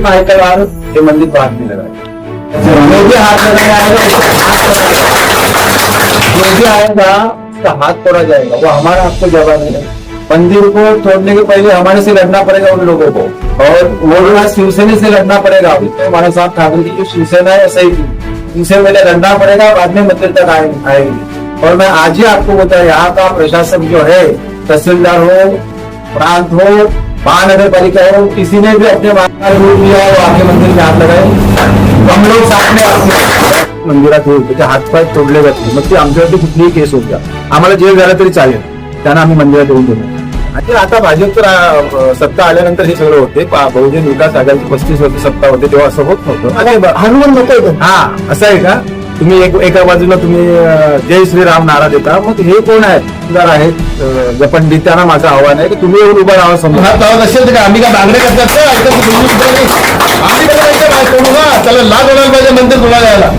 Mic का बाहर ये मंदिर को हाथ नहीं लगाए जो भी हाथ तोड़ा जो भी आएगा उसका हाथ तोड़ा जाएगा। वो हमारा आपको जवाब है। मंदिर को तोड़ने के पहले हमारे से लड़ना पड़ेगा उन लोगों को। और वो लोग आज शिवसेना से लड़ना पड़ेगा अभी। हमारे साथ ठाकरे की जो शिवसेना है सही उनसे पहले लड़ना पड़ेगा बाद में मंदिर तक आए- आएगी। और मैं आज ही आपको बताया यहाँ का प्रशासन जो है तहसीलदार हो प्रांत हो महानगर पालिका हो किसी ने भी अपने रूप लिया हो मंदिर में हात लगाए। हम लोग साथ में मंदिरात होईल त्याचे हातपाय तोडले जातील मग ते आमच्यावरती कुठलीही केस होऊ द्या. आम्हाला जेल झाला तरी चालेल. त्यांना आम्ही मंदिरात येऊन देणार आणि आता भाजपचं रा- सत्ता आल्यानंतर हे सगळं होते. बहुजन विकास आघाडीची पस्तीस वर्ष सत्ता होते तेव्हा असं होत नव्हतं. हनुमान नको हा असं आहे का? तुम्ही एक एका बाजूला तुम्ही जय श्रीराम नारा देता. मग हे कोण आहेत? आहेत पंडित त्यांना माझं आव्हान आहे की तुम्ही येऊन उभं राहा लावत असेल तर आम्ही काय बांगडे करतात त्याला लाज होणार पाहिजे मंदिर तुला यायला.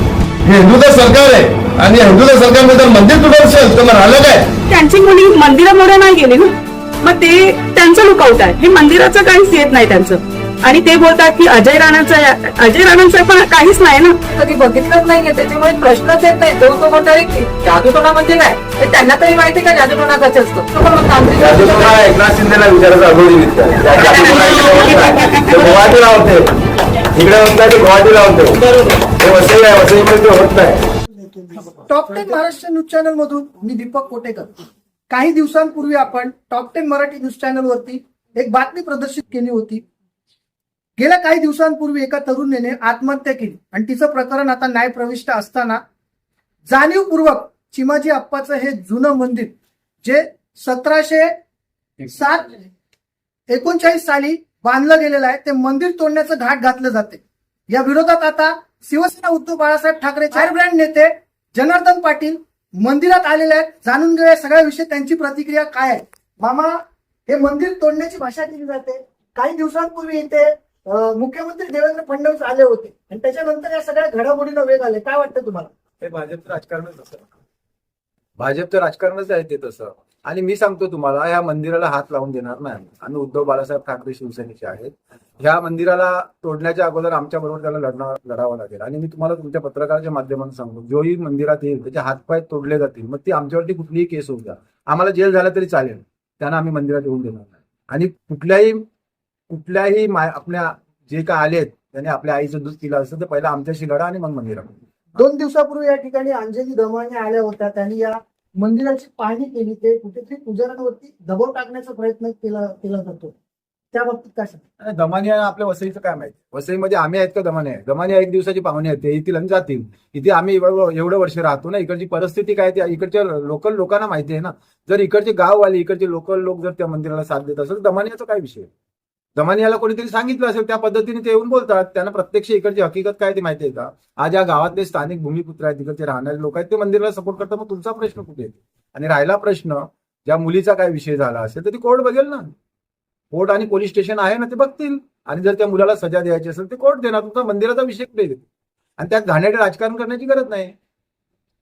हे हिंदूचं सरकार आहे. आणि हिंदूचं सरकारने जर मंदिर तुटत असेल तर मग राहिलं काय? त्यांची मुली मंदिरामुळे नाही गेली ना. मग ते त्यांचं लुकआउट आहे. हे मंदिराचं काहीच येत नाही त्यांचं. आणि ते बोलतात की अजय राणाचं. अजय राणांचं पण काहीच नाही ना. कधी बघितलंच नाहीये त्याच्यामुळे प्रश्नच येत नाही. तो तो म्हणतोय की जादूटोणा म्हणजे काय? तर त्यांना तरी माहिती का जादूटोणा कसं असतो एकनाथ शिंदेला विचारायचं गुवाहाटीला होते इकडे म्हणतात ते गुवाहाटीला होते हे वसई आहे वसईमध्ये ते होत नाही. Top ten Maharashtra news channel मधून मी दीपक कोटेकर. काही दिवसांपूर्वी आपण top ten Marathi news channel वरती एक बातमी प्रदर्शित केली होती. गेल्या काही दिवसांपूर्वी एका तरुणीने आत्महत्या केली आणि तिचं प्रकरण आता न्यायप्रविष्ट असताना जाणीवपूर्वक चिमाजी अप्पाचं हे जुनं मंदिर जे सतराशे सात एकोणचाळीस साली बांधलं गेलेलं आहे ते मंदिर तोडण्याचं घाट घातलं जाते. या विरोधात आता शिवसेना उद्धव बाळासाहेब ठाकरे चार ब्रँड नेते जनार्दन पाटील मंदिरात आलेले आहेत. जाणून घेऊया सगळ्याविषयी त्यांची प्रतिक्रिया काय आहे. मामा हे मंदिर तोडण्याची भाषा केली जाते. काही दिवसांपूर्वी इथे मुख्यमंत्री देवेंद्र फडणवीस आले होते. आणि त्याच्यानंतर या सगळ्या घडामोडीला वेग आले. काय वाटतं तुम्हाला? हे भाजपचं राजकारणच असं भाजपचं राजकारणच आहे ते तसं. आणि मी सांगतो तुम्हाला या मंदिराला हात लावून देणार नाही आम्ही. उद्धव बाळासाहेब ठाकरे शिवसेनेचे आहेत. ह्या मंदिराला तोडण्याच्या अगोदर आमच्या बरोबर त्याला लढणार लढावं लागेल. आणि मी तुम्हाला तुमच्या पत्रकाराच्या माध्यमातून सांगतो जोही मंदिरात येईल त्याचे हातपाय तोडले जातील मग ती आमच्यावरती कुठलीही केस होऊ द्या. आम्हाला जेल झाला तरी चालेल. त्यांना आम्ही मंदिरात येऊन देणार नाही. आणि कुठल्याही कुठल्याही आपल्या जे काय आलेत त्याने आपल्या आईचं दूध पिलं असेल तर पहिला आमच्याशी लढा आणि मग मंदिरामध्ये दोन दिवसापूर्वी या ठिकाणी अंजली दमाने आल्या होत्या. त्यांनी या मंदिराची पाहणी केली. ते कुठेतरी पुजाऱ्यांवरती दबाव टाकण्याचा प्रयत्न केला केला जातो. त्या बाबतीत काय दमानी आपल्या वसईचं काय माहिती? वसईमध्ये आम्ही आहेत का दमाने? आहे दमाने एक दिवसाची पाहुणे आहेत. ते येतील आणि जातील. इथे आम्ही एवढं एवढं वर्ष राहतो ना इकडची परिस्थिती काय ती इकडच्या लोकल लोकांना माहिती आहे ना. जर इकडचे गाववाले इकडचे लोकल लोक जर त्या मंदिराला साथ देत असेल तर दमानियाचा काय विषय? दमानियाला कोणीतरी सांगितलं असेल त्या पद्धतीने ते येऊन बोलतात. त्यांना प्रत्यक्ष इकडची हकीकत काय ते माहिती आहे का? आज या गावातले स्थानिक भूमिपुत्र आहेत तिकडचे राहणारे लोक आहेत ते मंदिराला सपोर्ट करतात. मग तुमचा प्रश्न कुठे येतो आणि राहिला प्रश्न ज्या मुलीचा काय विषय झाला असेल तर ती कोर्ट बघेल ना. कोर्ट आणि पोलीस स्टेशन आहे ना ते बघतील. आणि जर त्या मुलाला सजा द्यायची असेल ते कोर्ट देणार. तुमचा मंदिराचा विषय कुठे येतो आणि त्यात घाण्याचे राजकारण करण्याची गरज नाही.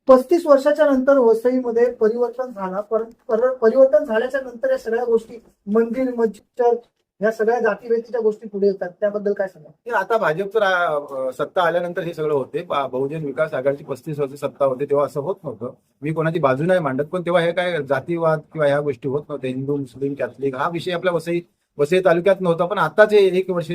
पस्तीस वर्षाच्या नंतर वसईमध्ये परिवर्तन झाला. परंतु परिवर्तन झाल्याच्यानंतर या सगळ्या गोष्टी मंदिर मस्जिद चर्च या सगळ्या जातीभेदीच्या गोष्टी पुढे येतात. त्याबद्दल काय सांगा आता भाजपचं सत्ता आल्यानंतर हे सगळं होते. बहुजन विकास आघाडीची पस्तीस वर्ष सत्ता होते तेव्हा असं होत नव्हतं. मी कोणाची बाजू नाही मांडत पण तेव्हा हे काय जातीवाद किंवा ह्या गोष्टी होत नव्हत्या. हिंदू मुस्लिम कॅथलिक हा विषय आपल्या वसई वसई तालुक्यात नव्हता पण आता जे एक वर्ष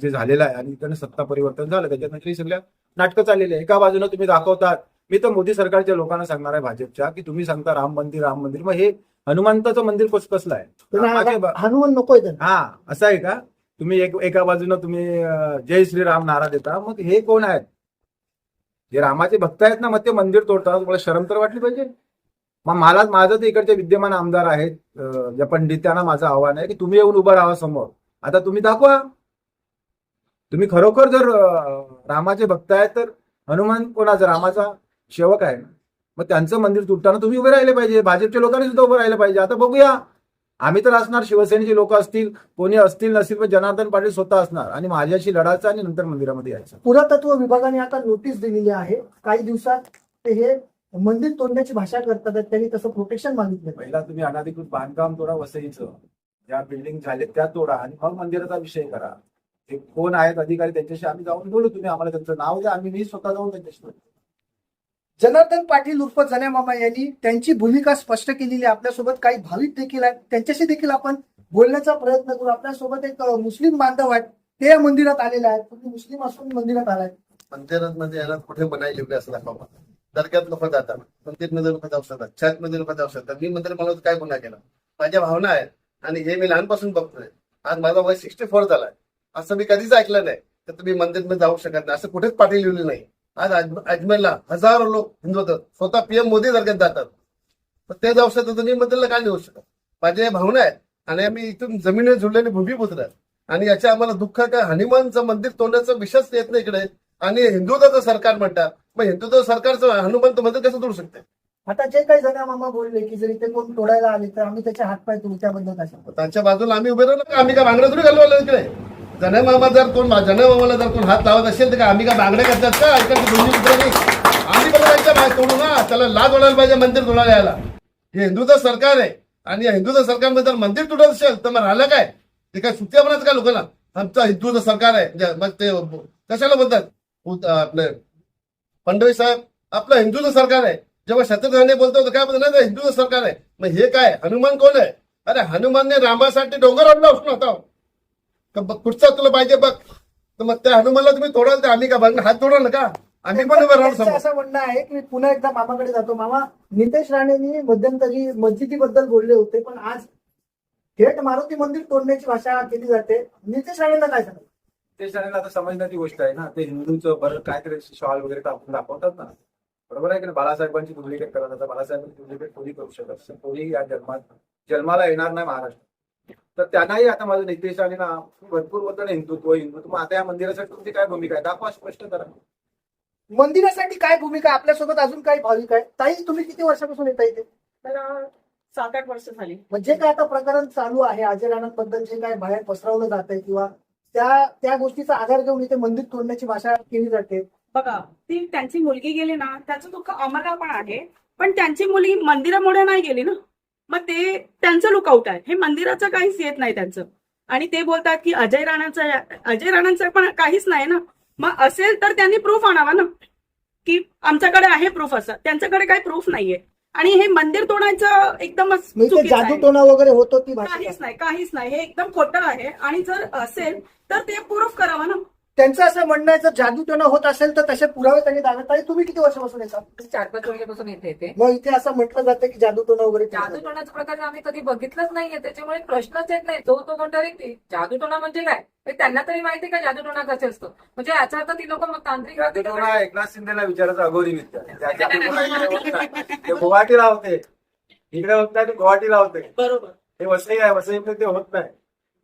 जे झालेलं आहे आणि इकडे सत्ता परिवर्तन झालं. त्याच्यानंतर ही सगळ्या नाटकं चाललेली आहे एका बाजूनं तुम्ही दाखवतात मी तर मोदी सरकारच्या लोकांना सांगणार आहे भाजपच्या की तुम्ही सांगता राम मंदिर राम मंदिर. मग हे हनुमंताचं मंदिर कस कसलं आहे? हनुमान नकोय हा असं आहे का? तुम्ही एक एका बाजूनं तुम्ही जय श्रीराम नारा देता मग हे कोण आहेत? जे रामाचे भक्त आहेत ना मग ते मंदिर तोडताना तुम्हाला शरम तर वाटली पाहिजे? मग मला माझं ते इकडचे विद्यमान आमदार आहेत ज्या पंडित त्यांना माझं आव्हान आहे की तुम्ही येऊन उभं राहा समोर. आता तुम्ही दाखवा. तुम्ही खरोखर जर रामाचे भक्त आहेत तर हनुमान कोणाचा? रामाचा सेवक आहे ना. मग त्यांचं मंदिर तुटताना तुम्ही उभे राहिले पाहिजे. भाजपच्या लोकांनी सुद्धा उभं राहिलं पाहिजे. आता बघूया. आम्ही तर असणार. शिवसेनेचे लोक असतील कोणी असतील नसतील पण जनार्दन पाटील स्वतः असणार. आणि माझ्याशी लढायचं आणि नंतर मंदिरामध्ये यायचं. पुरातत्व विभागाने आता नोटीस दिलेली आहे. काही दिवसात ते हे मंदिर तोडण्याची भाषा करतात त्यांनी तसं प्रोटेक्शन मागितलं. पहिला तुम्ही अनाधिकृत बांधकाम तोडा वसईचं. ज्या बिल्डिंग झाले त्या तोडा आणि मग मंदिराचा विषय करा. जे कोण आहेत अधिकारी त्यांच्याशी आम्ही जाऊन बोलू. तुम्ही आम्हाला त्यांचं नाव द्या. आम्ही मी स्वतः जाऊन त्यांच्याशी बोलू. जनार्दन पाटील उर्फ जन्या मामा यांनी त्यांची भूमिका स्पष्ट केलेली आहे. आपल्यासोबत काही भाविक देखील आहेत. त्यांच्याशी देखील आपण बोलण्याचा प्रयत्न करू. आपल्यासोबत एक मुस्लिम बांधव आहेत. ते या मंदिरात आलेले आहेत. तुम्ही मुस्लिम असून मंदिरात आलाय. मंदिरामध्ये याला कुठे बनाई लिहिली असं दाखवा दर्ग्यात लोक जातात. मंदिरमध्ये लोक जाऊ शकतात छत मध्ये लोक जाऊ शकतात मी मंदिर मला काय गुन्हा केला? माझ्या भावना आहेत. आणि हे मी लहानपासून बघतोय. आज माझा वय सिक्स्टी फोर झालाय. असं मी कधीच ऐकलं नाही. तर तुम्ही मंदिरमध्ये जाऊ शकत नाही. असं कुठेच पाठी लिहिलं नाही. आज अजम- अजमेरला हजारो लोक हिंदू होतात. स्वतः पीएम मोदी दर्ग्यात जातात. पण ते जाऊ शकतात तर मी मंदिरला काय नेऊ शकत. माझ्या भावना आहेत. आणि आम्ही इथून जमिनीवर जुळलेले भूमिपुत्र आहेत आणि याच्या आम्हाला दुःख आहे का? हनुमानचं मंदिर तोडण्याचा विषयच येत नाही इकडे. आणि हिंदुत्वाचं सरकार म्हणतात मग हिंदुत्व सरकारचं हनुमंत मंदिर कसं तोडू शकते? आता जे काही जन्या मामा बोलले की जर इथे कोण तोडायला आले तर आम्ही त्याचे हातपाय काय सांगू? त्यांच्या बाजूला आम्ही उभे राहिलो का आम्ही काय बांगड्या थोडी घालू इकडे? जनमामा जर कोण जनमामाला जर कोण हात लावत असेल तर काय आम्ही काय बांगड्या करतात का? इकडचे दोन्ही मित्रांनी. आम्ही पण त्यांच्या बाहेर तोडू ना त्याला लाज वाढायला पाहिजे मंदिर तोडायला यायला. हे हिंदूचं सरकार आहे. आणि या हिंदूचं सरकारमध्ये जर मंदिर तुटत असेल तर मग राहिलं काय? ते काय सुट्ट्या म्हणत का लोकांना? आमचं हिंदूचं सरकार आहे. मग ते कशाला बोलतात? आपले फडणवीस साहेब आपलं हिंदूचं सरकार आहे. जेव्हा शत्रुघ्ने बोलतो तर काय बोलतो? नाही हिंदूचं सरकार आहे. मग हे काय? हनुमान कोण आहे? अरे हनुमानने रामासाठी डोंगर आणला उठून होता. बघ, कुठचा तुला पाहिजे बघ. तर मग त्या हनुमानला तुम्ही तोडाल तर आम्ही का बघ हात तोडाल का? आम्ही पण उभं राहू समोर. असं म्हणणं आहे की मी पुन्हा एकदा मामाकडे जातो. मामा नितेश राणेंनी मध्यंतरी मस्जिदीबद्दल बोलले होते पण आज थेट मारुती मंदिर तोडण्याची भाषा केली जाते. नितेश राणेंना काय सांगाल? ते शाळेला आता समजण्याची गोष्ट आहे ना. ते हिंदूंचं बरं काहीतरी शॉल वगैरे टाकून दाखवतात ना. बरोबर आहे की नाही? बाळासाहेबांची डुप्लिकेट करत आता बाळासाहेबांची डुप्लिकेट कोणी करू शकत कोणी या जन्मात जन्माला येणार नाही महाराष्ट्र तर त्यांनाही आता माझं नितेश आणि ना भरपूर बोलतो ना हिंदुत्व हिंदुत्व. मग आता या मंदिरासाठी तुमची काय भूमिका आहे? दाखवा स्पष्ट करा. मंदिरासाठी काय भूमिका आहे? आपल्यासोबत अजून काही भाविक आहे ताई तुम्ही किती वर्षापासून येता इथे? तर सात आठ वर्ष झाली. म्हणजे काय आता प्रकरण चालू आहे? अजय राणांबद्दल जे काय बाहेर पसरवलं जात आहे किंवा त्या त्या गोष्टीचा आधार घेऊन इथे मंदिर तोडण्याची भाषा केली जाते. बघा ती त्यांची मुलगी गेली ना त्याचं दुःख आम्हाला पण आहे. पण त्यांची मुलगी मंदिरामुळे नाही गेली ना? मग ते त्यांचं लुकआउट आहे. हे मंदिराचं काहीच येत नाही त्यांचं. आणि ते बोलतात की अजय राणाचं अजय राणांचं पण काहीच नाही ना. मग असेल तर त्यांनी प्रूफ आणावा ना. की आमच्याकडे आहे प्रूफ असं. त्यांच्याकडे काही प्रूफ नाहीये. आणि हे मंदिर तोडायचं एकदमच मी ते चुकीचं जादू आहे. टोना वगैरे होतो काहीच नाही काहीच नाही. हे एकदम खोटं आहे. आणि जर असेल तर ते प्रूफ करावं ना. त्यांचं असं म्हणणं आहे जर जादू टोना होत असेल तर तसे पुरावे त्यांनी दाखवत ताई तुम्ही किती वर्षापासून येतात चार पाच वर्षापासून येते येते. मग इथे असं म्हटलं जातं की जादू टोना वगैरे केला जादू जातो. टोणाचा प्रकार आम्ही कधी बघितलंच नाहीये. त्याच्यामुळे प्रश्नच येत नाही. जो तो म्हणतो की जादू टोणा म्हणजे काय? हे त्यांना तरी माहिती का जादू टोणा कसे असतो? म्हणजे याचा अर्थ ती लोक मग तांत्रिक जादूटोणा एकनाथ शिंदेला विचारायचं अघोरी विद्या त्या जादूटोणा इकडे होत नाही. ते गुवाहाटीला होते इकडे होत नाही ते गुवाहाटीला होते बरोबर. हे वसई आहे. वसईमध्ये ते होत नाही.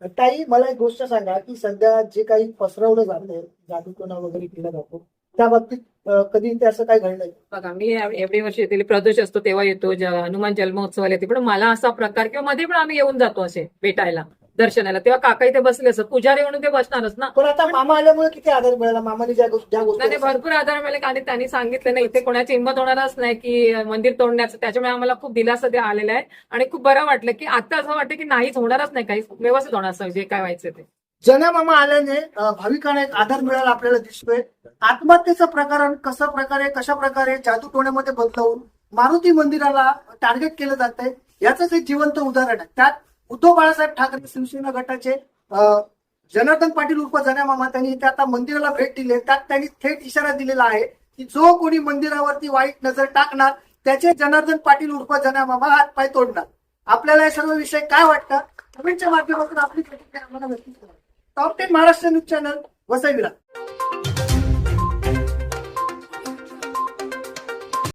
ताई मला एक गोष्ट सांगा की सध्या जे काही पसरवलं जाते जादूटोना वगैरे केला जातो त्या बाबतीत कधी ते असं काय घडलंय? बघा मी एवढी वर्ष येतील प्रदोष असतो तेव्हा येतो हनुमान जन्मोत्सवाला येते पण मला असा प्रकार किंवा मध्ये पण आम्ही येऊन जातो असे भेटायला. दर्शनाला. तेव्हा काका इथे बसले असत. पुजारी म्हणून ते बसणारच ना. पण आता मामा आल्यामुळे किती आधार मिळाला? मामाने ज्या गोष्टी ज्या भरपूर आधार मिळाले. आणि त्यांनी सांगितलं नाही इथे कोणाची हिंमत होणारच नाही की मंदिर तोडण्याचं. त्याच्यामुळे आम्हाला खूप दिलासा ते आलेला आहे. आणि खूप बरं वाटलं की आता असं वाटतं की नाहीच होणारच नाही काही. व्यवस्थित होणार असं जे काय व्हायचं ते. जना मामा आल्याने भाविकांना एक आधार मिळाला आपल्याला दिसतोय. आत्महत्येचं प्रकरण कसं प्रकारे कशा प्रकारे जादू टोण्यामध्ये बदलवून मारुती मंदिराला टार्गेट केलं जात आहे याचंच एक जिवंत उदाहरण आहे. त्यात उद्धव बाळासाहेब ठाकरे शिवसेना गटाचे अं, जनार्दन पाटील उर्फ जन्या मामा त्यांनी इथे आता मंदिराला भेट दिली आहे. त्यात त्यांनी थेट इशारा दिलेला आहे की जो कोणी मंदिरावरती वाईट नजर टाकणार त्याचे जनार्दन पाटील उर्फ जन्या मामा हात पाय तोडणार. आपल्याला हे सर्व विषय काय वाटतं? कमेंटच्या माध्यमातून आपली प्रतिक्रिया आम्हाला व्यक्त करा top ten Maharashtra news channel Vasai